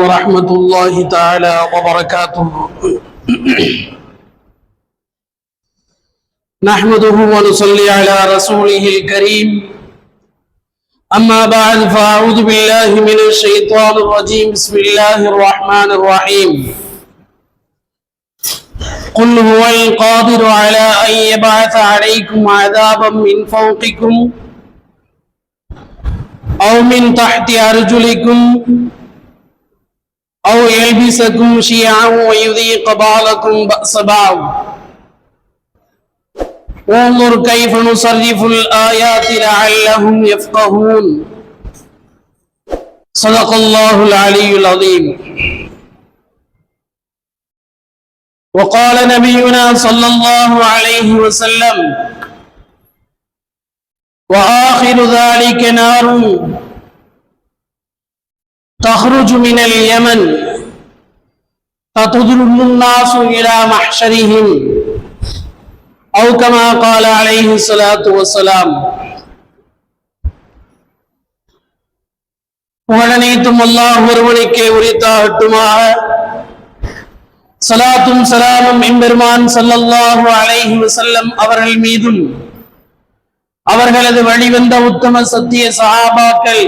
ورحمة الله تعالى وبركاته. نحمده ونصلي على رسوله الكريم. أما بعد فأعوذ بالله من الشيطان الرجيم. بسم الله الرحمن الرحيم. قل هو القادر على أن يبعث عليكم عذابا من فوقكم أو من تحت أرجلكم أو يلبسكم شيعا ويذيق بعضكم بأس بعض. انظر كيف نصرف الآيات لعلهم يفقهون. صدق الله العلي العظيم. وقال نبينا صلى الله عليه وسلم وآخر ذلك نار. تخرج من اليمن فتضرب الناس إلى محشرهم أو كما قال عليه الصلاة والسلام புகழனைத்தும் அல்லாஹ் ஒருவனுக்கே உரித்தாகட்டுமாக சலாத்தும் சலாமும் எம்பெருமான் சல்லல்லாஹு அலைஹி வஸல்லம் அவர்கள் மீதும் அவர்களது வழிவந்த உத்தம சத்திய சஹாபாக்கள்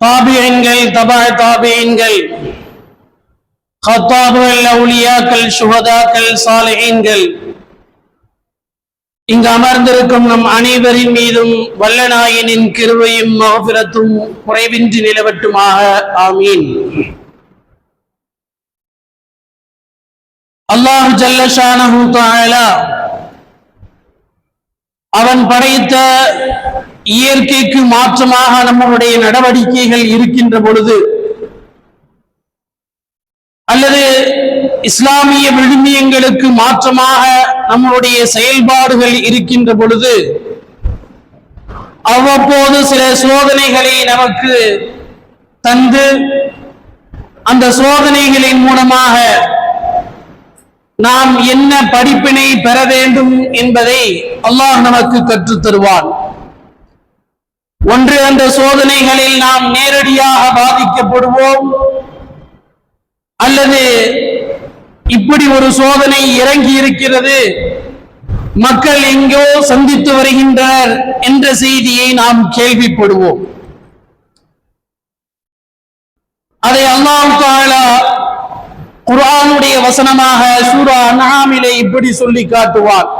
தாபியன்கள் தபா தாபியன்கள் ஹத்தாபுகள் அவுளியாக்கள் சுகதாக்கள் சாலையன்கள் இங்கு அமர்ந்திருக்கும் நம் அனைவரின் மீதும் வல்லநாயனின் கிருவையும் மகபிரத்தும் குறைவின்றி நிலவட்டுமாக. ஆமீன். அல்லாஹ் ஜல்லஷானஹு தஆலா அவன் படைத்த இயற்கைக்கு மாற்றமாக நம்மளுடைய நடவடிக்கைகள் இருக்கின்ற பொழுது அல்லது இஸ்லாமிய விழுமியங்களுக்கு மாற்றமாக நம்மளுடைய செயல்பாடுகள் இருக்கின்ற பொழுது அவ்வப்போது சில சோதனைகளை நமக்கு தந்து அந்த சோதனைகளின் மூலமாக நாம் என்ன படிப்பினை பெற வேண்டும் என்பதை அல்லாஹ் நமக்கு கற்றுத் தருவான் ஒன்று அந்த சோதனைகளில் நாம் நேரடியாக பாதிக்கப்படுவோம். அல்லது இப்படி ஒரு சோதனை இறங்கி இருக்கிறது. மக்கள் எங்கோ சந்தித்து வருகின்றனர் என்ற செய்தியை நாம் கேள்விப்படுவோம். அதை அல்லாஹ் தாலா குரானுடைய வசனமாக சூரா அன்ஆமிலே இப்படி சொல்லி காட்டுவார்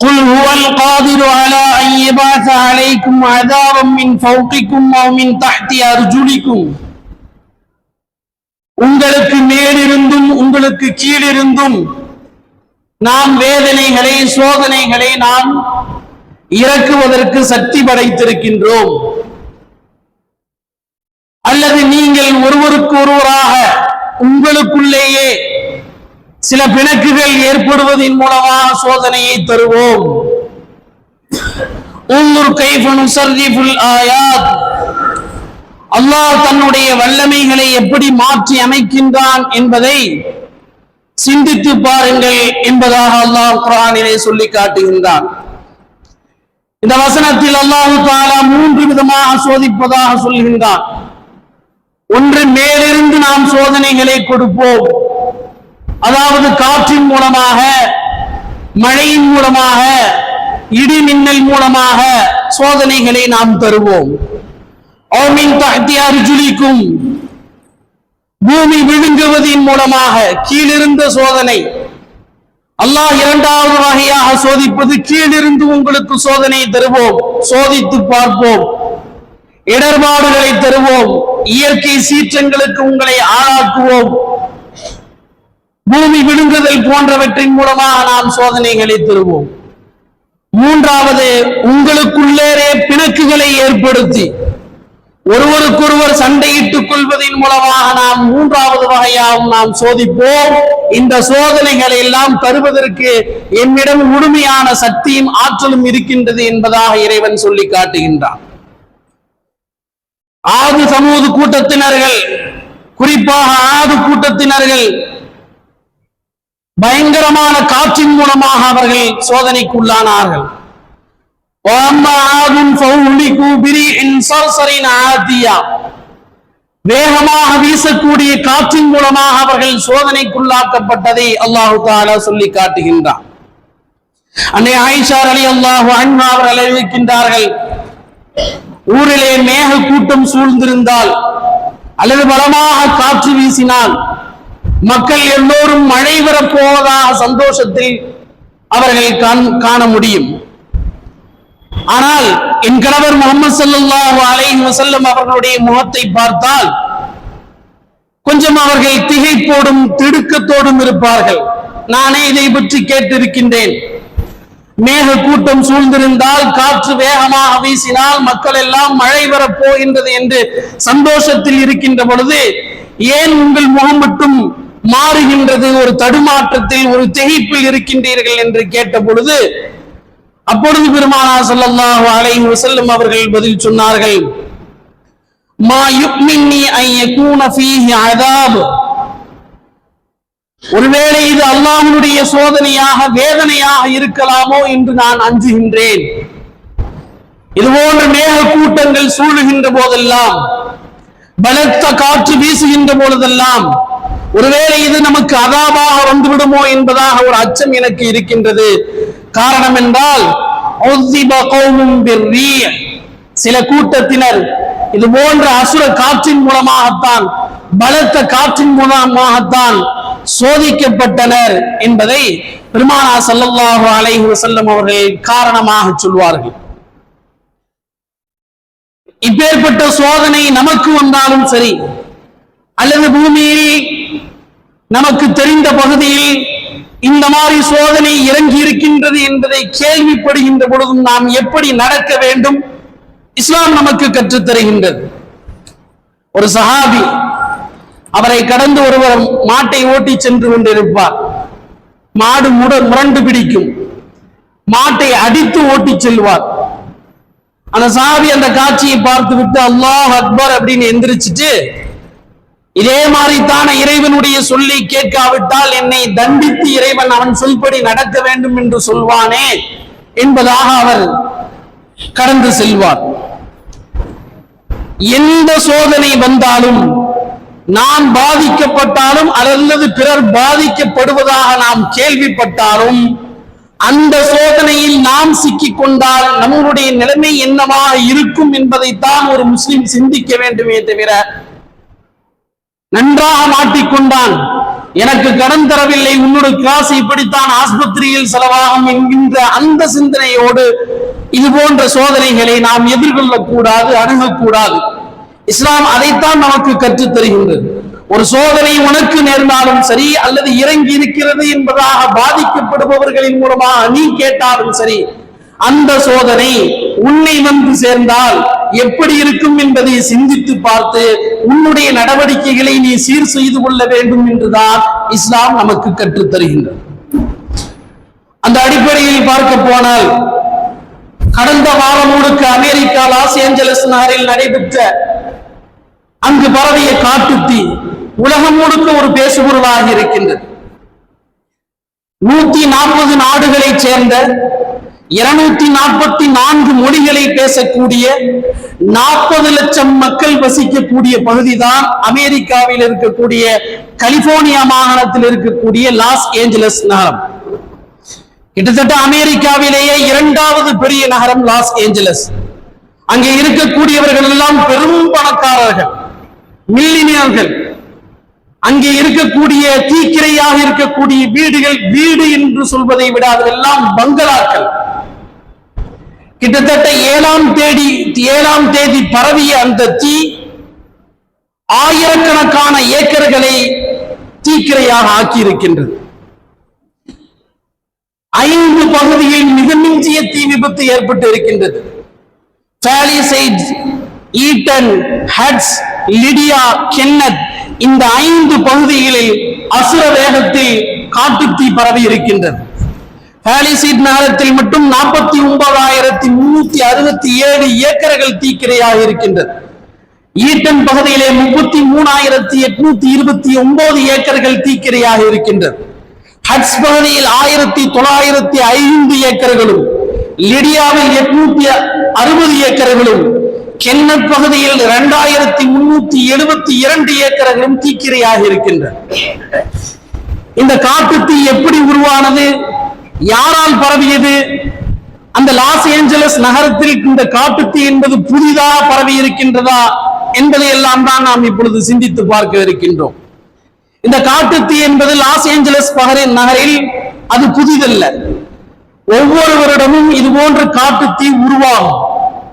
قل هو القادر على أن يبعث عليكم عذابا من فوقكم أو من تحت أرجلكم உங்களுக்கு மேலிருந்தும் உங்களுக்கு கீழிருந்தும் நாம் வேதனைகளை சோதனைகளை நாம் இறக்குவதற்கு சக்தி படைத்திருக்கின்றோம் அல்லது நீங்கள் ஒருவருக்கு ஒருவராக உங்களுக்குள்ளேயே சில பிணக்குகள் ஏற்படுவதன் மூலமாக சோதனையை தருவோம். அல்லாஹ் தன்னுடைய வல்லமைகளை எப்படி மாற்றி அமைக்கின்றான் என்பதை சிந்தித்து பாருங்கள் என்பதாக அல்லாஹ் குரானிலே சொல்லி காட்டுகின்றான். இந்த வசனத்தில் அல்லாஹு தாலா மூன்று விதமாக சோதிப்பதாக சொல்கின்றான். ஒன்று மேலிருந்து நாம் சோதனைகளை கொடுப்போம். அதாவது காற்றின் மூலமாக மழையின் மூலமாக இடி மின்னல் மூலமாக சோதனைகளை நாம் தருவோம். ஜுலிக்கும் பூமி விழுங்குவதின் மூலமாக கீழிருந்த சோதனை. அல்லாஹ் இரண்டாவது வகையாக சோதிப்பது கீழிருந்து உங்களுக்கு சோதனை தருவோம். சோதித்து பார்ப்போம். இடர்பாடுகளை தருவோம். இயற்கை சீற்றங்களுக்கு உங்களை ஆளாக்குவோம். பூமி விழுங்குதல் போன்றவற்றின் மூலமாக நாம் சோதனைகளை தருவோம். மூன்றாவது உங்களுக்குள்ளேரே பிணக்குகளை ஏற்படுத்தி ஒருவருக்கொருவர் சண்டையிட்டுக் கொள்வதன் மூலமாக நாம் மூன்றாவது வகையாகவும் நாம் சோதிப்போம். இந்த சோதனைகளை எல்லாம் தருவதற்கு என்னிடம் முழுமையான சக்தியும் ஆற்றலும் இருக்கின்றது என்பதாக இறைவன் சொல்லி காட்டுகின்றான். ஆது சமூக கூட்டத்தினர்கள் குறிப்பாக ஆது கூட்டத்தினர்கள் பயங்கரமான காற்றின் மூலமாக அவர்கள் சோதனைக்கு உள்ளானார்கள் வேகமாக வீசக்கூடிய காற்றின் மூலமாக அவர்கள் சோதனைக்குள்ளாக்கப்பட்டதை அல்லாஹு தாலா சொல்லி காட்டுகின்றான். அன்னை ஆயிஷார் அலி அல்லாஹு அன்மா அவர்கள் அறிவிக்கின்றார்கள் ஊரிலே மேக கூட்டம் சூழ்ந்திருந்தால் அல்லது பலமாக காற்று வீசினால் மக்கள் எல்லோரும் மழை வரப்போவதாக சந்தோஷத்தில் அவர்கள் காண்- காண முடியும். ஆனால் என் கணவர் முகமது சல்லாஹ் அலை வசல்லம் அவர்களுடைய முகத்தை பார்த்தால் கொஞ்சம் அவர்கள் திகைப்போடும் திடுக்கத்தோடும் இருப்பார்கள். நானே இதை பற்றி கேட்டிருக்கின்றேன். மேக கூட்டம் சூழ்ந்திருந்தால் காற்று வேகமாக வீசினால் மக்கள் எல்லாம் மழை வரப் போகின்றது என்று சந்தோஷத்தில் இருக்கின்ற பொழுது ஏன் உங்கள் முகம் மட்டும் மாறுகின்றது ஒரு தடுமாற்றத்தில் ஒரு திகைப்பில் இருக்கின்றீர்கள் என்று கேட்ட பொழுது அப்பொழுது பெருமானா ஸல்லல்லாஹு அலைஹி வஸல்லம் அவர்கள் பதில் சொன்னார்கள் மா யுக்மின்னி ஐயகூன ஃபீஹி அதாப் ஒருவேளை இது அல்லாஹ்வுடைய சோதனையாக வேதனையாக இருக்கலாமோ என்று நான் அஞ்சுகின்றேன். இதுபோன்ற மேக கூட்டங்கள் சூழுகின்ற போதெல்லாம் பலத்த காற்று வீசுகின்ற போதெல்லாம் ஒருவேளை இது நமக்கு அதாபாக வந்துவிடுமோ என்பதாக ஒரு அச்சம் எனக்கு இருக்கின்றது. காரணம் என்றால் சில கூட்டத்தினர் இது போன்ற அசுர காற்றின் மூலமாகத்தான் பலத்த காற்றின் மூலமாகத்தான் சோதிக்கப்பட்டனர் என்பதை பெருமானா ஸல்லல்லாஹு அலைஹி வசல்லம் அவர்கள் காரணமாக சொல்வார்கள். இப்பேற்பட்ட சோதனை நமக்கு வந்தாலும் சரி அல்லது பூமியில் நமக்கு தெரிந்த பகுதியில் இந்த மாதிரி சோதனை இறங்கி இருக்கின்றது என்பதை கேள்விப்படுகின்ற பொழுதும் நாம் எப்படி நடக்க வேண்டும்? இஸ்லாம் நமக்கு கற்றுத் தருகின்றது ஒரு சஹாபி அவரை கடந்து ஒருவர் மாட்டை ஓட்டி சென்று கொண்டிருப்பார். மாடு முட முரண்டு பிடிக்கும். மாட்டை அடித்து ஓட்டிச் செல்வார். அந்த சாவி அந்த காட்சியை பார்த்து விட்டு அல்லாஹ் அக்பர் அப்படின்னு எந்திரிச்சிட்டு இதே மாதிரித்தான இறைவனுடைய சொல்லி கேட்காவிட்டால் என்னை தண்டித்து இறைவன் அவன் சொல்படி நடக்க வேண்டும் என்று சொல்வானே என்பதாக அவர் கடந்து செல்வார். எந்த சோதனை வந்தாலும் நாம் பாதிக்கப்பட்டாலும் அல்லது பிறர் பாதிக்கப்படுவதாக நாம் கேள்விப்பட்டாலும் அந்த சோதனையில் நாம் சிக்கிக் கொண்டால் நம்முடைய நிலைமை என்னவாக இருக்கும் என்பதைத்தான் ஒரு முஸ்லிம் சிந்திக்க வேண்டுமே தவிர நன்றாக மாட்டிக்கொண்டான். எனக்கு கடன் தரவில்லை உன்னோட காசு இப்படித்தான் ஆஸ்பத்திரியில் செலவாகும் என்கின்ற அந்த சிந்தனையோடு இது போன்ற சோதனைகளை நாம் எதிர்கொள்ளக்கூடாது அணுகக்கூடாது. இஸ்லாம் அதைத்தான் நமக்கு கற்றுத் தருகின்றது. ஒரு சோதனை உனக்கு நேர்ந்தாலும் சரி அல்லது இறங்கி இருக்கிறது என்பதாக பாதிக்கப்படுபவர்களின் மூலமாக நீ கேட்டாலும் சரி அந்த சோதனை உன்னை வந்து சேர்ந்தால் எப்படி இருக்கும் என்பதை சிந்தித்து பார்த்து உன்னுடைய நடவடிக்கைகளை நீ சீர் செய்து கொள்ள வேண்டும் என்றுதான் இஸ்லாம் நமக்கு கற்றுத் தருகின்றது அந்த அடிப்படையில் பார்க்க போனால் கடந்த வாரம் முழுக்க அமெரிக்கா லாஸ் ஏஞ்சலஸ் நகரில் நடைபெற்ற அங்கு பரவிய காட்டுத்தீ உலகம் முழுக்க ஒரு பேசுபொருளாக இருக்கின்றது. நூத்தி நாற்பது நாடுகளைச் சேர்ந்த இருநூத்தி நாற்பத்தி நான்கு மொழிகளை பேசக்கூடிய நாற்பது லட்சம் மக்கள் வசிக்கக்கூடிய பகுதிதான் அமெரிக்காவில் இருக்கக்கூடிய கலிபோர்னியா மாகாணத்தில் இருக்கக்கூடிய லாஸ் ஏஞ்சலஸ் நகரம். கிட்டத்தட்ட அமெரிக்காவிலேயே இரண்டாவது பெரிய நகரம் லாஸ் ஏஞ்சலஸ். அங்கே இருக்கக்கூடியவர்கள் எல்லாம் பெரும் பணக்காரர்கள் மில்லினியர்கள் அங்கே இருக்கக்கூடிய தீக்கிரையாக இருக்கக்கூடிய வீடுகள் வீடு என்று சொல்வதை விட அதெல்லாம் பங்களாக்கள். கிட்டத்தட்ட ஏழாம் தேதி ஏழாம் தேதி பரவிய அந்த தீ ஆயிரக்கணக்கான ஏக்கர்களை தீக்கிரையாக ஆக்கியிருக்கின்றது. ஐந்து பகுதியில் மிக மிஞ்சிய தீ விபத்து ஏற்பட்டு இருக்கின்றது. ஈட்டன் ஹட்ஸ் லிடியா கென்னத் இந்த ஐந்து பகுதிகளில் அசுர வேகத்தில் காட்டுத்தீ பரவி இருக்கின்றது. பாலிசீட் நகரத்தில் மட்டும் நாற்பத்தி ஒன்பதாயிரத்தி முன்னூத்தி அறுபத்தி ஏழு ஏக்கர்கள் தீக்கிரையாக இருக்கின்றது. ஈட்டன் பகுதியிலே முப்பத்தி மூணாயிரத்தி எட்நூத்தி இருபத்தி ஒன்பது ஏக்கர்கள் தீக்கிரையாக இருக்கின்றது. ஹட்ஸ் பகுதியில் ஆயிரத்தி தொள்ளாயிரத்தி ஐந்து ஏக்கர்களும் லிடியாவில் எட்நூத்தி அறுபது ஏக்கர்களும் கென்னட் பகுதியில் இரண்டாயிரத்தி முன்னூத்தி எழுபத்தி இரண்டு ஏக்கர்களும் தீக்கிரையாக இருக்கின்றன. இந்த காட்டுத்தீ எப்படி உருவானது? யாரால் பரவியது? அந்த லாஸ் ஏஞ்சலஸ் நகரத்தில் இந்த காட்டுத்தீ என்பது புதிதாக பரவி இருக்கின்றதா என்பதை எல்லாம் தான் நாம் இப்பொழுது சிந்தித்து பார்க்க இருக்கின்றோம். இந்த காட்டுத்தீ என்பது லாஸ் ஏஞ்சலஸ் பகரின் நகரில் அது புதிதல்ல. ஒவ்வொரு வருடமும் இது போன்ற காட்டுத்தீ உருவாகும்.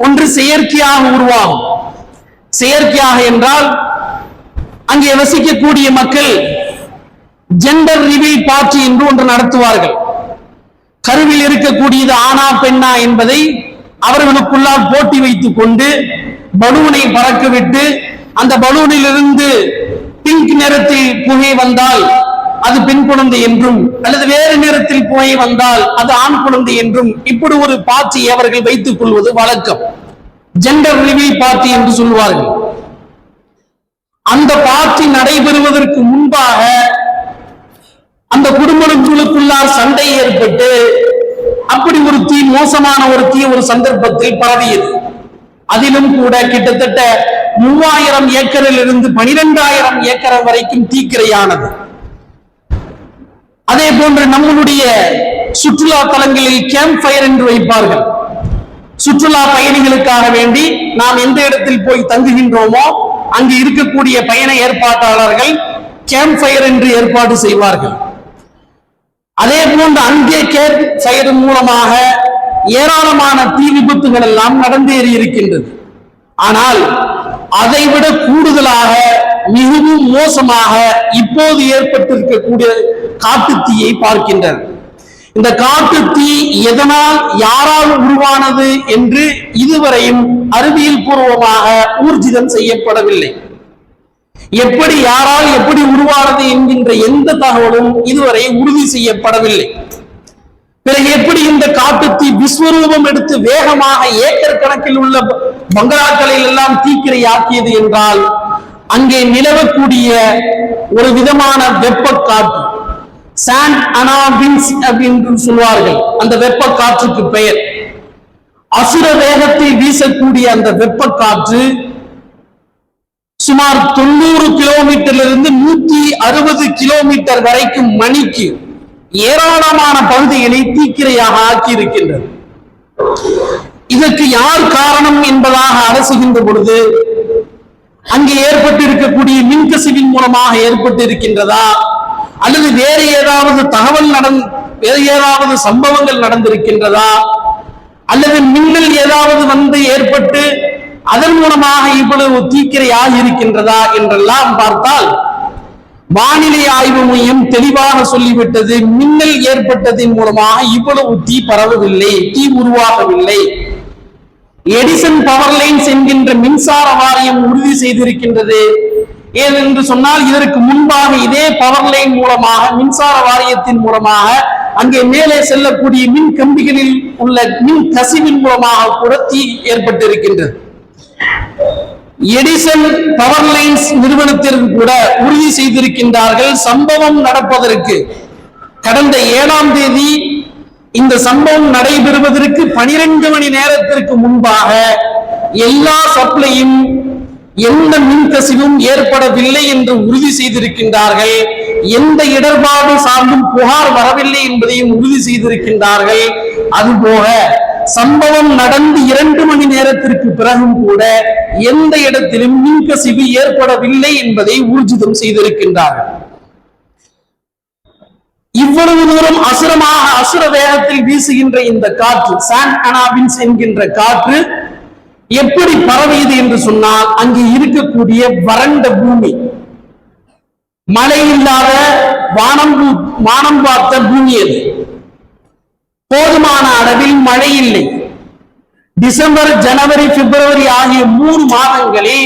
ஒன்று செயற்கையாக உருவாகும். செயற்கையாக என்றால் அங்கே வசிக்கக்கூடிய மக்கள் ஜெண்டர் ரிவீல் பார்ட்டி என்று ஒன்று நடத்துவார்கள். கருவில் இருக்கக்கூடியது ஆனா பெண்ணா என்பதை அவர்களுக்குள்ளால் போட்டி வைத்துக் கொண்டு பலூனை பறக்கவிட்டு அந்த பலூனில் இருந்து பிங்க் நிறத்தில் புகை வந்தால் அது பெண் குழந்தை என்றும் அல்லது வேறு நிறத்தில் புகை வந்தால் அது ஆண் குழந்தை என்றும் இப்படி ஒரு பார்ட்டி அவர்கள் வைத்துக் கொள்வது வழக்கம். ஜெண்டர் ரிவீல் பாத்தி என்று சொல்வார்கள். அந்த பார்ட்டி நடைபெறுவதற்கு முன்பாக அந்த குடும்பங்களுக்குள்ளார் சண்டை ஏற்பட்டு அப்படி ஒரு தீ மோசமான ஒரு தீ ஒரு சந்தர்ப்பத்தில் பரவியது. அதிலும் கூட கிட்டத்தட்ட மூவாயிரம் ஏக்கரில் இருந்து பனிரெண்டாயிரம் ஏக்கர் வரைக்கும் தீக்கிரையானது அதே போன்று நம்மளுடைய சுற்றுலா தலங்களில் கேம்ப் ஃபயர் என்று வைப்பார்கள். சுற்றுலா பயணிகளுக்காக வேண்டி நாம் எந்த இடத்தில் போய் தங்குகின்றோமோ அங்கு இருக்கக்கூடிய பயண ஏற்பாட்டாளர்கள் கேம்ப் ஃபயர் என்று ஏற்பாடு செய்வார்கள். அதே போன்று அங்கே கேட் ஃபயர் மூலமாக ஏராளமான தீ விபத்துகள் எல்லாம் நடந்தேறி இருக்கின்றது. ஆனால் அதைவிட கூடுதலாக மிகவும் மோசமாக இப்போது ஏற்பட்டிருக்கக்கூடிய காட்டுத்தீயை பார்க்கின்றனர். இந்த காட்டுத்தீ எதனால் யாரால் உருவானது என்று இதுவரையும் அறிவியல் பூர்வமாக ஊர்ஜிதம் செய்யப்படவில்லை. எப்படி யாரால் எப்படி உருவானது என்கின்ற எந்த தகவலும் இதுவரை உறுதி செய்யப்படவில்லை. பிறகு எப்படி இந்த காட்டுத்தீ விஸ்வரூபம் எடுத்து வேகமாக ஏக்கர் கணக்கில் உள்ள பங்களாக்களை பங்களாக்களில் எல்லாம் தீக்கிரை ஆக்கியது என்றால் அங்கே நிலவக்கூடிய ஒரு விதமான வெப்ப காற்று சான் அனாபின்ஸ் அப்படின்னு சொல்வார்கள். அந்த வெப்ப காற்றுக்கு பெயர். அசுர வேகத்தை வீசக்கூடிய அந்த வெப்ப காற்று சுமார் தொண்ணூறு கிலோமீட்டரிலிருந்து நூத்தி அறுபது கிலோமீட்டர் வரைக்கும் மணிக்கு ஏராளமான பகுதிகளை தீக்கிரையாக ஆக்கி இருக்கின்றது இதற்கு யார் காரணம் என்பதாக அரசுகின்ற பொழுது அங்கே ஏற்பட்டிருக்கக்கூடிய மின்கசிவின் மூலமாக ஏற்பட்டு இருக்கின்றதா அல்லது வேறு ஏதாவது தகவல் நடந் வேறு ஏதாவது சம்பவங்கள் நடந்திருக்கின்றதா? அல்லது மின்னல் ஏதாவது வந்து ஏற்பட்டு அதன் மூலமாக இவ்வளவு தீக்கிரையாக இருக்கின்றதா என்றெல்லாம் பார்த்தால் வானிலை ஆய்வு மையம் தெளிவாக சொல்லிவிட்டது. மின்னல் ஏற்பட்டதின் மூலமாக இவ்வளவு தீ பரவவில்லை தீ உருவாகவில்லை. எடிசன் பவர் லைன்ஸ் என்கின்ற மின்சார வாரியம் உறுதி செய்திருக்கின்றது. ஏனென்று சொன்னால் இதற்கு முன்பாக இதே பவர் லைன் மூலமாக மின்சார வாரியத்தின் மூலமாக அங்கே மேலே செல்லக்கூடிய மின் கம்பிகளில் உள்ள மின் கசிவின் மூலமாக கூட தீ ஏற்பட்டிருக்கின்றது. எடிசன் பவர் லைன்ஸ் நிறுவனத்திற்கு கூட உறுதி செய்திருக்கின்றார்கள். சம்பவம் நடப்பதற்கு கடந்த ஏழாம் தேதி இந்த சம்பவம் நடைபெறுவதற்கு பனிரெண்டு மணி நேரத்திற்கு முன்பாக எல்லா சப்ளையும் எந்த மின்கசிவும் ஏற்படவில்லை என்று உறுதி செய்திருக்கின்றார்கள். எந்த இடர்பாடு சார்ந்தும் புகார் வரவில்லை என்பதையும் உறுதி செய்திருக்கின்றார்கள். அதுபோக சம்பவம் நடந்து இரண்டு மணி நேரத்திற்கு பிறகும் கூட எந்த இடத்திலும் மின்கசிவு ஏற்படவில்லை என்பதை ஊர்ஜிதம் செய்திருக்கின்றார்கள். இவ்வளவு தூரம் அசுரமாக அசுர வேகத்தில் வீசுகின்ற இந்த காற்று சான் அனாபின்ஸ் என்கின்ற காற்று எப்படி பரவியது என்று சொன்னால் அங்கே இருக்கக்கூடிய வறண்ட பூமி மழை இல்லாத வானம் வானம் பார்த்த பூமி அது. போதுமான அளவில் மழை இல்லை டிசம்பர் ஜனவரி பிப்ரவரி ஆகிய மூன்று மாதங்களில்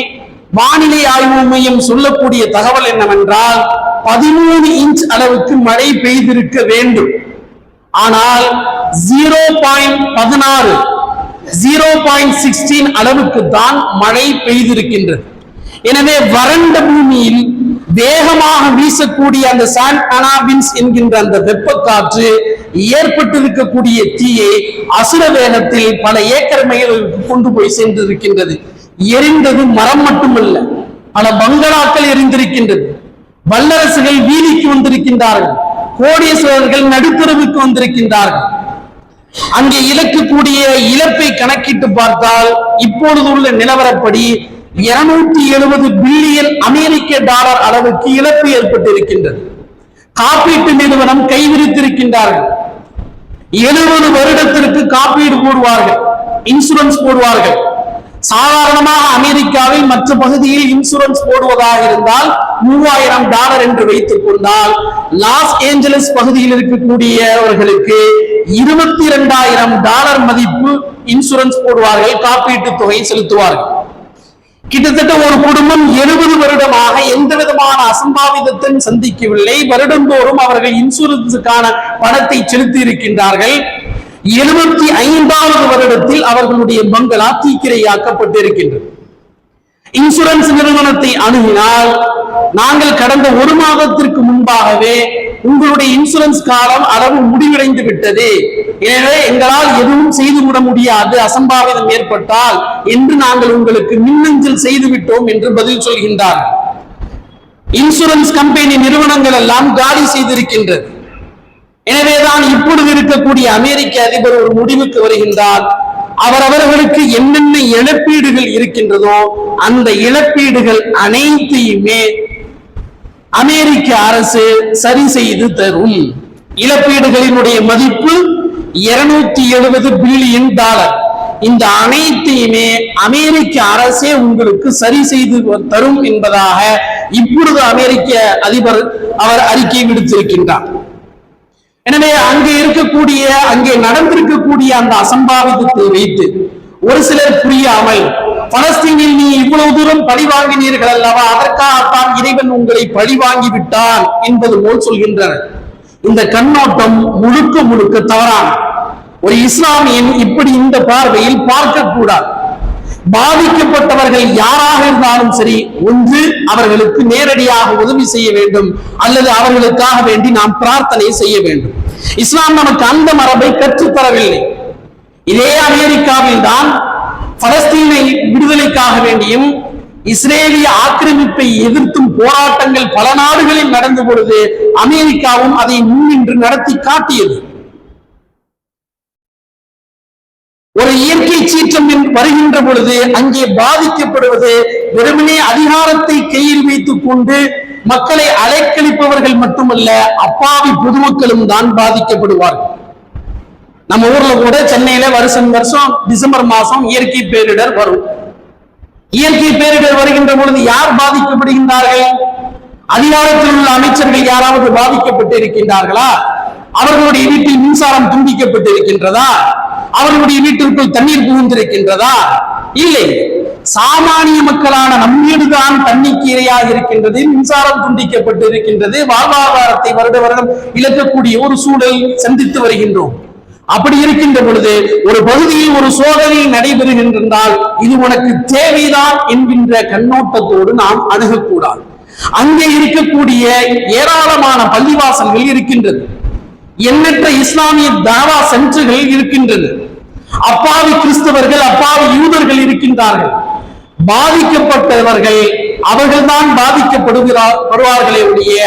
வானிலை ஆய்வு மையம் சொல்லக்கூடிய தகவல் என்னவென்றால் பதிமூணு இன்ச் அளவுக்கு மழை பெய்திருக்க வேண்டும். ஆனால் ஜீரோ பாயிண்ட் பதினாறு ஜீரோ பாயிண்ட் சிக்ஸ்டீன் அளவுக்கு தான் மழை பெய்திருக்கின்றது. எனவே வறண்ட பூமியில் வேகமாக வீசக்கூடிய அந்த சான் அனாபின்ஸ் என்கின்ற அந்த வெப்பக்காற்று ஏற்பட்டிருக்கக்கூடிய தீயை அசுர வேகத்தில் பல ஏக்கர் மைல்களுக்கு கொண்டு போய் சென்றிருக்கின்றது எரிந்தது மரம் மட்டுமல்ல பல பங்களாக்கள் எரிந்திருக்கின்றது. வல்லரசுகள் வீதிக்கு வந்திருக்கின்றார்கள். கோடீஸ்வரர்கள் நடுத்தரவுக்கு வந்திருக்கின்றார்கள். அங்கே இழக்கக்கூடிய இழப்பை கணக்கிட்டு பார்த்தால் இப்பொழுது உள்ள நிலவரப்படி இருநூத்தி எழுபது பில்லியன் அமெரிக்க டாலர் அளவுக்கு இழப்பு ஏற்பட்டிருக்கின்றது. காப்பீட்டு நிறுவனம் கைவிரித்திருக்கின்றார்கள். எழுபது வருடத்திற்கு காப்பீடு போடுவார்கள் இன்சூரன்ஸ் போடுவார்கள். சாதாரணமாக அமெரிக்காவில் மற்ற பகுதியில் இன்சூரன்ஸ் போடுவதாக இருந்தால் மூவாயிரம் டாலர் என்று வைத்துக் கொண்டால் லாஸ் ஏஞ்சலஸ் பகுதியில் இருக்கக்கூடியவர்களுக்கு இருபத்தி இரண்டாயிரம் டாலர் மதிப்பு இன்சூரன்ஸ் போடுவார்கள் காப்பீட்டு தொகை செலுத்துவார்கள். கிட்டத்தட்ட ஒரு குடும்பம் எழுபது வருடமாக எந்த விதமான அசம்பாவிதத்தையும் சந்திக்கவில்லை. வருடந்தோறும் அவர்கள் இன்சூரன்ஸுக்கான பணத்தை செலுத்தி இருக்கின்றார்கள் எழுபத்தி ஐந்தாவது வருடத்தில் அவர்களுடைய பங்களா தீக்கிரையாக்கப்பட்டிருக்கின்றது. இன்சூரன்ஸ் நிறுவனத்தை அணுகினால் நாங்கள் கடந்த ஒரு மாதத்திற்கு முன்பாகவே உங்களுடைய இன்சூரன்ஸ் காலம் அளவு முடிவடைந்து விட்டது. எனவே எங்களால் எதுவும் செய்து விட முடியாது. அசம்பாவிதம் ஏற்பட்டால் என்று நாங்கள் உங்களுக்கு மின்னஞ்சல் செய்து விட்டோம் என்று பதில் சொல்கின்றார். இன்சூரன்ஸ் கம்பெனி நிறுவனங்கள் எல்லாம் காலி செய்திருக்கின்றது. எனவேதான் இப்பொழுது இருக்கக்கூடிய அமெரிக்க அதிபர் ஒரு முடிவுக்கு வருகின்றார். அவரவர்களுக்கு என்னென்ன இழப்பீடுகள் இருக்கின்றதோ அந்த இழப்பீடுகள் அனைத்தையுமே அமெரிக்க அரசு சரி செய்து தரும். இழப்பீடுகளினுடைய மதிப்பு இருநூத்தி எழுபது பில்லியன் டாலர். இந்த அனைத்தையுமே அமெரிக்க அரசே உங்களுக்கு சரி செய்து தரும் என்பதாக இப்பொழுது அமெரிக்க அதிபர் அவர் அறிக்கை விடுத்திருக்கின்றார். எனவே அங்கே இருக்கக்கூடிய அங்கே நடந்திருக்கக்கூடிய அந்த அசம்பாவிதத்தை வைத்து ஒரு சிலர் புரியாமல் பலஸ்தீனில் நீ இவ்வளவு தூரம் பழி வாங்கினீர்கள் அல்லவா? அதற்காகத்தான் இறைவன் உங்களை பழி வாங்கி விட்டான் என்பது போல் சொல்கின்றனர் இந்த கண்ணோட்டம் முழுக்க முழுக்க தவறான ஒரு இஸ்லாமியன் இப்படி இந்த பார்வையில் பார்க்க கூடாது பாதிக்கப்பட்டவர்கள் யாராக இருந்தாலும் சரி ஒன்று அவர்களுக்கு நேரடியாக உதவி செய்ய வேண்டும் அல்லது அவர்களுக்காக வேண்டி நாம் பிரார்த்தனை செய்ய வேண்டும். இஸ்லாம் நமக்கு அந்த மரபை கற்றுத்தரவில்லை. இதே அமெரிக்காவில் தான் பலஸ்தீனை விடுதலைக்காக வேண்டியும் இஸ்ரேலிய ஆக்கிரமிப்பை எதிர்த்தும் போராட்டங்கள் பல நாடுகளில் நடந்த பொழுது அமெரிக்காவும் அதை முன்னின்று நடத்தி காட்டியது. ஒரு இயற்கை சீற்றம் வருகின்ற பொழுது அங்கே பாதிக்கப்படுவது வெறுமனே அதிகாரத்தை கையில் வைத்துக் கொண்டு மக்களை அலைக்கழிப்பவர்கள் மட்டுமல்ல அப்பாவி பொதுமக்களும் தான் பாதிக்கப்படுவார்கள். நம்ம ஊர்ல கூட சென்னையில வருஷம் வருஷம் டிசம்பர் மாசம் இயற்கை பேரிடர் வரும். இயற்கை பேரிடர் வருகின்ற பொழுது யார் பாதிக்கப்படுகின்றார்கள்? அதிகாரத்தில் உள்ள அமைச்சர்கள் யாராவது பாதிக்கப்பட்டு இருக்கின்றார்களா அவர்களுடைய வீட்டில் மின்சாரம் துண்டிக்கப்பட்டு இருக்கின்றதா அவர்களுடைய வீட்டிற்குள் தண்ணீர் புகுந்திருக்கின்றதா? இல்லை. சாமானிய மக்களான நம்மீடுதான் தண்ணிக்கு இரையாக இருக்கின்றது மின்சாரம் துண்டிக்கப்பட்டு இருக்கின்றது வாழ்வாதாரத்தை வருட வருடம் இழக்கக்கூடிய ஒரு சூழல் சந்தித்து வருகின்றோம். அப்படி இருக்கின்ற பொழுது ஒரு பகுதியில் ஒரு சோதனை நடைபெறுகின்றால் இது உனக்கு தேவைதான் என்கின்ற கண்ணோட்டத்தோடு நாம் அணுகக்கூடாது. அங்கே இருக்கக்கூடிய ஏராளமான பள்ளிவாசல்கள் இருக்கின்றது. எண்ணற்ற இஸ்லாமிய தாவா சென்றுகள் இருக்கின்றது. அப்பாவி கிறிஸ்தவர்கள் அப்பாவி யூதர்கள் இருக்கின்றார்கள். பாதிக்கப்பட்டவர்கள் அவர்கள்தான் பாதிக்கப்படுகிறார் வருவார்களே ஒழிய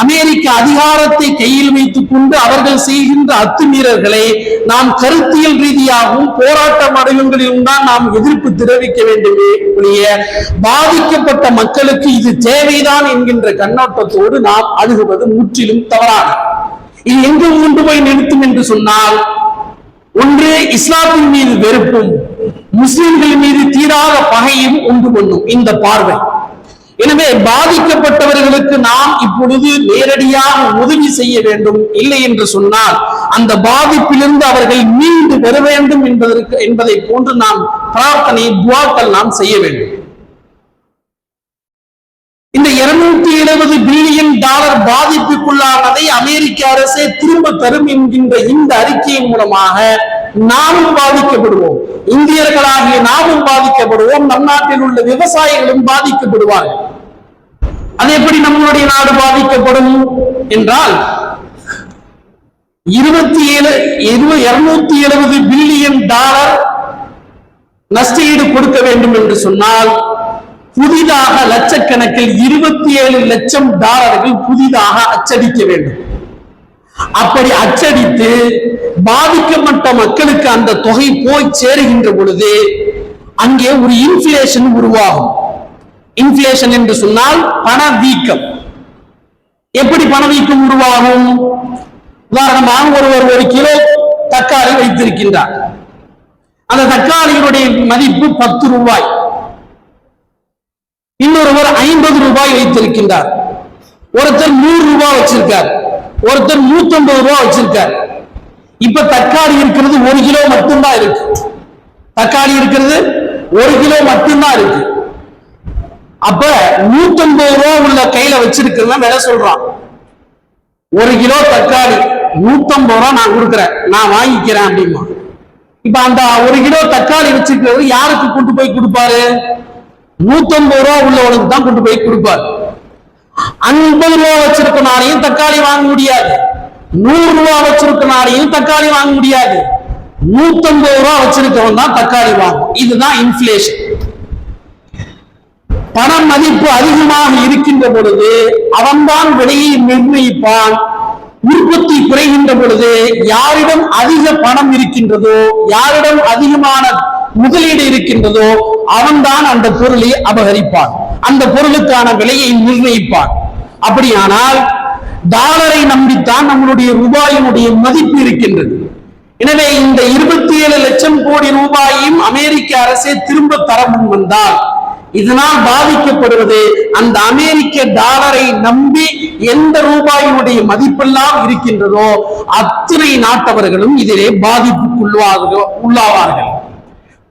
அமெரிக்க அதிகாரத்தை கையில் வைத்துக் கொண்டு அவர்கள் செய்கின்ற அத்துமீறல்களை நாம் கருத்தியல் ரீதியாகவும் போராட்ட மடங்களிலும் தான் நாம் எதிர்ப்பு தெரிவிக்க வேண்டுமே ஒழிய பாதிக்கப்பட்ட மக்களுக்கு இது தேவைதான் என்கின்ற கண்ணோட்டத்தோடு நாம் அணுகுவது முற்றிலும் தவறானது. இது எங்கு கொண்டு போய் நிறுத்தும் என்று சொன்னால் ஒன்று இஸ்லாத்தின் மீது வெறுப்பும் முஸ்லிம்கள் மீது தீராத பகையும் உண்டு பண்ணும் இந்த பார்வை. எனவே பாதிக்கப்பட்டவர்களுக்கு நாம் இப்பொழுது நேரடியாக உதவி செய்ய வேண்டும். இல்லை என்று சொன்னால் அந்த பாதிப்பிலிருந்து அவர்கள் மீண்டு வர வேண்டும் என்பதற்கு என்பதை போன்று நாம் பிரார்த்தனை துவாக்கள் நாம் செய்ய வேண்டும். இந்த இருநூத்தி எழுபது பில்லியன் டாலர் பாதிப்புக்குள்ளானதை அமெரிக்க அரசே திரும்ப தரும் என்கின்ற இந்த அறிக்கையின் மூலமாக நாமும் பாதிக்கப்படுவோம். இந்தியர்களாகிய நாமும் பாதிக்கப்படுவோம். நம் நாட்டில் உள்ள விவசாயிகளும் பாதிக்கப்படுவார்கள். அது எப்படி நம்மளுடைய நாடு பாதிக்கப்படும் என்றால் இருபத்தி ஏழு இருநூத்தி எழுபது பில்லியன் டாலர் நஷ்டஈடு கொடுக்க வேண்டும் என்று சொன்னால் புதிதாக லட்சக்கணக்கில் இருபத்தி ஏழு லட்சம் டாலர்கள் புதிதாக அச்சடிக்க வேண்டும். அப்படி அச்சடித்து பாதிக்கப்பட்ட மக்களுக்கு அந்த தொகை போய் சேருகின்ற பொழுது அங்கே ஒரு இன்ஃபிளேஷன் உருவாகும். இன்ஃபிளேஷன் என்று சொன்னால் பணவீக்கம். எப்படி பணவீக்கம் உருவாகும்? உதாரணமாக ஒருவர் ஒரு கிலோ தக்காளி வைத்திருக்கின்றார். அந்த தக்காளியினுடைய மதிப்பு பத்து ரூபாய். இன்னொருவர் ஐம்பது ரூபாய் வைத்திருக்கின்றார். ஒருத்தர் நூறு ரூபாய் வச்சிருக்கார். ஒருத்தர் நூத்தி ஐம்பது ரூபாய் வச்சிருக்கார். இப்ப தக்காளி இருக்கிறது ஒரு கிலோ மட்டும்தான் இருக்கு. தக்காளி இருக்கிறது ஒரு கிலோ மட்டும்தான் இருக்கு. அப்ப நூத்தி ரூபா உள்ள கையில வச்சிருக்கிறத விலை சொல்றான். ஒரு கிலோ தக்காளி நூத்தம்பது ரூபா நான் கொடுக்குறேன். நான் வாங்கிக்கிறேன் அப்படிமா. இப்ப அந்த ஒரு கிலோ தக்காளி வச்சிருக்கிறவர் யாருக்கு கொண்டு போய் கொடுப்பாரு? நூத்தம்பது ரூபா உள்ளவனுக்கு தான் கொண்டு போய் கொடுப்பாரு. ஐம்பது ரூபா வச்சிருக்கனாலையும் தக்காளி வாங்க முடியாது. நூறு ரூபா வச்சிருக்கனாலையும் தக்காளி வாங்க முடியாது. நூத்தம்பது ரூபா வச்சிருக்கவன் தான் தக்காளி வாங்கும். இதுதான் இன்ஃபிளேஷன் பண மதிப்பு அதிகமாக இருக்கின்ற பொழுது அவன்தான் விலையை நிர்ணயிப்பான். உற்பத்தி குறைகின்ற பொழுது யாரிடம் அதிக பணம் இருக்கின்றதோ யாரிடம் அதிகமான முதலீடு இருக்கின்றதோ அவன்தான் அந்த பொருளை அபகரிப்பான். அந்த பொருளுக்கான விலையை நிர்ணயிப்பான். அப்படியானால் டாலரை நம்பித்தான் நம்மளுடைய ரூபாயினுடைய மதிப்பு இருக்கின்றது. எனவே இந்த இருபத்தி ஏழு லட்சம் கோடி ரூபாயையும் அமெரிக்க அரசே திரும்ப தர முன் வந்தால் இதனால் பாதிக்கப்படுவது அந்த அமெரிக்க டாலரை நம்பி எந்த ரூபாயினுடைய மதிப்பெல்லாம் இருக்கின்றதோ அத்தனை நாட்டவர்களும் இதிலே பாதிப்புக்குள்ளாக உள்ளாவார்கள்.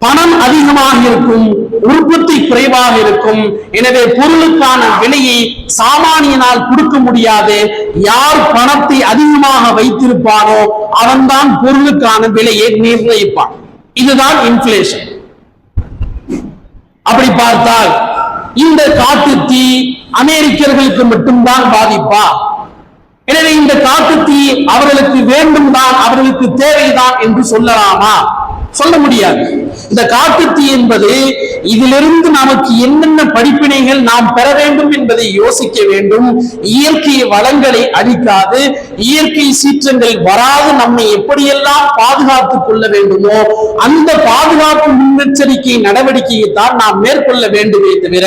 பணம் அதிகமாக இருக்கும் உற்பத்தி குறைவாக இருக்கும் எனவே பொருளுக்கான விலையை சாமானியனால் கொடுக்க முடியாது. யார் பணத்தை அதிகமாக வைத்திருப்பானோ அவன்தான் பொருளுக்கான விலையை நிர்ணயிப்பான். இதுதான் இன்ஃபிளேஷன் அப்படி பார்த்தால் இந்த காட்டு தீ அமெரிக்கர்களுக்கு மட்டும்தான் பாதிப்பா. எனவே இந்த காட்டு தீ அவர்களுக்கு வேண்டும் தான் அவர்களுக்கு தேவைதான் என்று சொல்லலாமா? சொல்ல முடியாது. இந்த காட்டுத்தீ என்பது இதிலிருந்து நமக்கு என்னென்ன படிப்பினைகள் நாம் பெற வேண்டும் என்பதை யோசிக்க வேண்டும். இயற்கை வளங்களை அழிக்காது. இயற்கை சீற்றங்கள் வராது. நம்மை எப்படியெல்லாம் பாதுகாத்துக் கொள்ள வேண்டுமோ அந்த பாதுகாப்பு முன்னெச்சரிக்கை நடவடிக்கையை தான் நாம் மேற்கொள்ள வேண்டுமே தவிர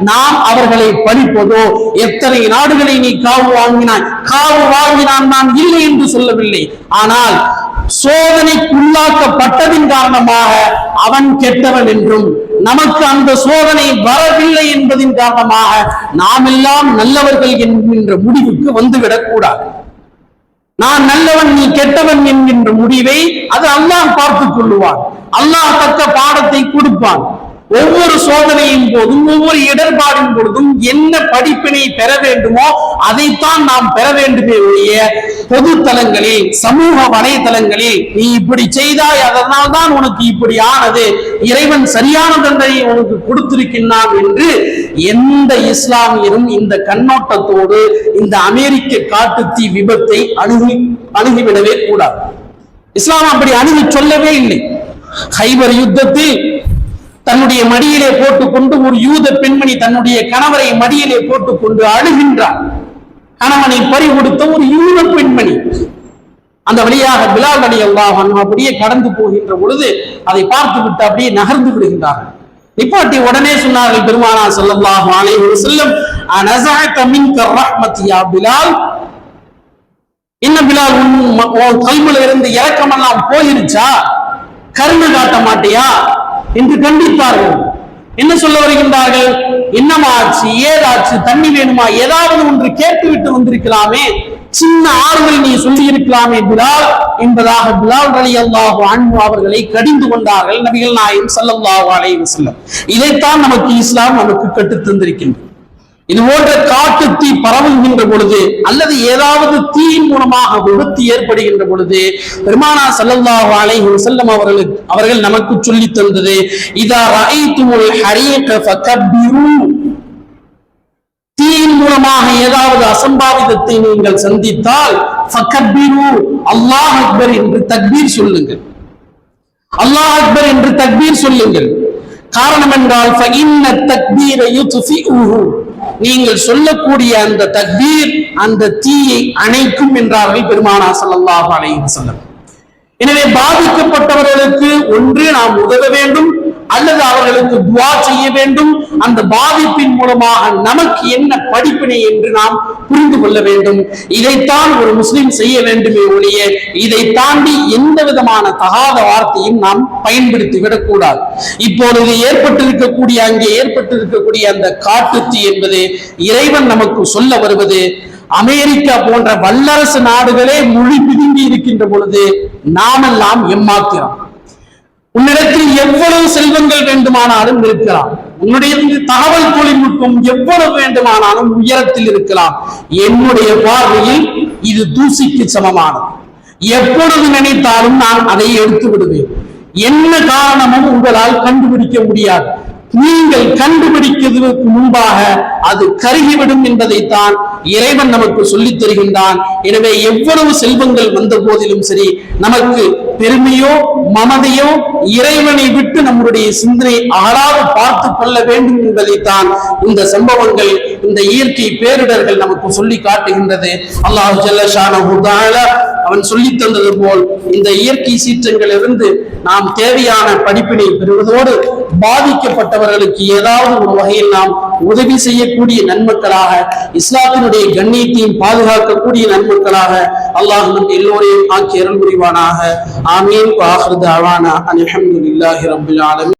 நாம் அவர்களை பழிப்பதோ எத்தனை நாடுகளை நீ காவு வாங்கினாய்? காவு வாங்கினான் நான் இல்லை என்று சொல்லவில்லை. ஆனால் சோதனைக்குள்ளாக்கப்பட்டதின் காரணமாக அவன் கெட்டவன் என்றும் நமக்கு அந்த சோதனை வரவில்லை என்பதின் காரணமாக நாம் எல்லாம் நல்லவர்கள் என்கின்ற முடிவுக்கு வந்துவிடக்கூடாது நான் நல்லவன் நீ கெட்டவன் என்கின்ற முடிவை அது அல்லாஹ் பார்த்துக் கொள்ளுவான். அல்லாஹ் தக்க பாடத்தை கொடுப்பான். ஒவ்வொரு சோதனையின் போதும் ஒவ்வொரு இடர்பாடின் பொழுதும் என்ன படிப்பினை பெற வேண்டுமோ அதைத்தான் நாம் பெற வேண்டுமே ஒழிய பொதுத்தலங்களில் சமூக வலைதளங்களில் நீ இப்படி செய்தாய் அதனால் தான் உனக்கு இப்படி ஆனது. இறைவன் சரியான தண்டனை உனக்கு கொடுத்திருக்கின்றான் என்று எந்த இஸ்லாமியரும் இந்த கண்ணோட்டத்தோடு இந்த அமெரிக்க காட்டுத்தீ விபத்தை அணுகி அணுகிவிடவே கூடாது. இஸ்லாம் அப்படி அணுகி சொல்லவே இல்லை. ஹைபர் யுத்தத்தில் தன்னுடைய மடியிலே போட்டுக்கொண்டு ஒரு யூத பெண்மணி தன்னுடைய கணவரை மடியிலே போட்டுக்கொண்டு அழுகின்றார் கணவனை பறி கொடுத்த ஒரு யூத பெண்மணி. அந்த வழியாக பிலால் அலி அல்லாஹ் அப்படியே கடந்து போகின்ற பொழுது அதை பார்த்து விட்டு அப்படியே நகர்ந்து விடுகின்றார்கள். நிப்பாட்டி உடனே சொன்னார்கள் பெருமானா ஸல்லல்லாஹு அலைஹி வஸல்லம் அனஸஅத மின்க ரஹ்மத் யா பிலால்? என்ன பிலால் உன் ம- உன் கல்வில இருந்து இறக்கமெல்லாம் போயிருச்சா? கருணை காட்ட மாட்டியா? என்று கண்டித்தார்கள் என்ன சொல்ல வருகின்றார்கள்? என்னமாச்சு ஏதாச்சு தண்ணி வேணுமா? ஏதாவது ஒன்று கேட்டுவிட்டு வந்திருக்கலாமே. சின்ன ஆறுதல் நீ சொல்லி இருக்கலாமே பிலால். என்பதாக பிலால் அலி அல்லாஹு அன்பு அவர்களை கடிந்து கொண்டார்கள் நபிகள் நாயம் சல்லாஹு அலைவசல்லம் இதைத்தான் நமக்கு இஸ்லாம் நமக்கு கற்றுத் தந்திருக்கின்றது. இது போன்ற காட்டு தீ பரவுகின்ற பொழுது அல்லது ஏதாவது தீயின் மூலமாக விபத்து ஏற்படுகின்ற பொழுது பெருமானா சல்லல்லாஹு அலைஹி வஸல்லம் அவர்களுக்கு அவர்கள் நமக்கு சொல்லி தந்தது இதா ரஐதுல் ஹரீக ஃபகப்பிரு. தீயின் மூலமாக ஏதாவது அசம்பாவிதத்தை நீங்கள் சந்தித்தால் ஃபக்கப்பிரு அல்லாஹ் அக்பர் என்று தக்பீர் சொல்லுங்கள். அல்லாஹ் அக்பர் என்று தக்பீர் சொல்லுங்கள். காரணம் என்றால் ஃபஇன்ன தக்பீர யுத்ஃபிஉஹு. நீங்கள் சொல்லக்கூடிய அந்த தக்பீர் அந்த தீயை அணைக்கும் என்றார்கள் பெருமானா சல்லாஹ் அலைஹி வஸல்லம். எனவே பாதிக்கப்பட்டவர்களுக்கு ஒன்று நாம் உதவ வேண்டும் அல்லது அவர்களுக்கு துவா செய்ய வேண்டும். அந்த பாதிப்பின் மூலமாக நமக்கு என்ன படிப்பினை என்று நாம் புரிந்து கொள்ள வேண்டும். இதைத்தான் ஒரு முஸ்லிம் செய்ய வேண்டுமே ஒழிய இதை தாண்டி எந்த விதமான தகாத வார்த்தையும் நாம் பயன்படுத்தி விடக்கூடாது. இப்பொழுது ஏற்பட்டிருக்கக்கூடிய அங்கே ஏற்பட்டிருக்கக்கூடிய அந்த காட்டுத்தீ என்பது இறைவன் நமக்கு சொல்ல வருவது அமெரிக்கா போன்ற வல்லரசு நாடுகளே மொழி பிதுங்கி இருக்கின்ற பொழுது நாமெல்லாம் எம்மாத்திரம். உன்னிடத்தில் எவ்வளவு செல்வங்கள் வேண்டுமானாலும் இருக்கலாம். உன்னுடைய தகவல் தொழில்நுட்பம் எவ்வளவு வேண்டுமானாலும் உயரத்தில் இருக்கலாம். என்னுடைய பார்வையில் இது தூசிக்கு சமமானது. எப்பொழுது நினைத்தாலும் நான் அதை எடுத்து விடுவேன். என்ன காரணமும் உங்களால் கண்டுபிடிக்க முடியாது. நீங்கள் கண்டுபிடிக்கிறதுக்கு முன்பாக அது கருகிவிடும் என்பதைத்தான் இறைவன் நமக்கு சொல்லித் தருகின்றான். எனவே எவ்வளவு செல்வங்கள் வந்த போதிலும் சரி நமக்கு பெருமையோ மமதையோ இறைவனை விட்டு நம்முடைய சிந்தனை அகலாது பார்த்து கொள்ள வேண்டும் என்பதைத்தான் இந்த சம்பவங்கள் இந்த இயற்கை பேரிடர்கள் நமக்கு சொல்லி காட்டுகின்றது. அல்லாஹ் ஜல்லஷானஹு தஆலா அவன் சொல்லி தந்தது போல் இந்த இயற்கை சீற்றங்களிலிருந்து நாம் தேவையான படிப்பினை பெறுவதோடு பாதிக்கப்பட்டவர்களுக்கு ஏதாவது ஒரு வகையில் நாம் உதவி செய்யக்கூடிய நன்மக்களாக இஸ்லாத்தினுடைய கண்ணியத்தையும் பாதுகாக்கக்கூடிய நன்மக்களாக அல்லாஹ் நம் எல்லோரையும் ஆக்கி அருள் புரிவானாக. ஆமீன். வாஹிருது அவானா ரபுல் ஆலமி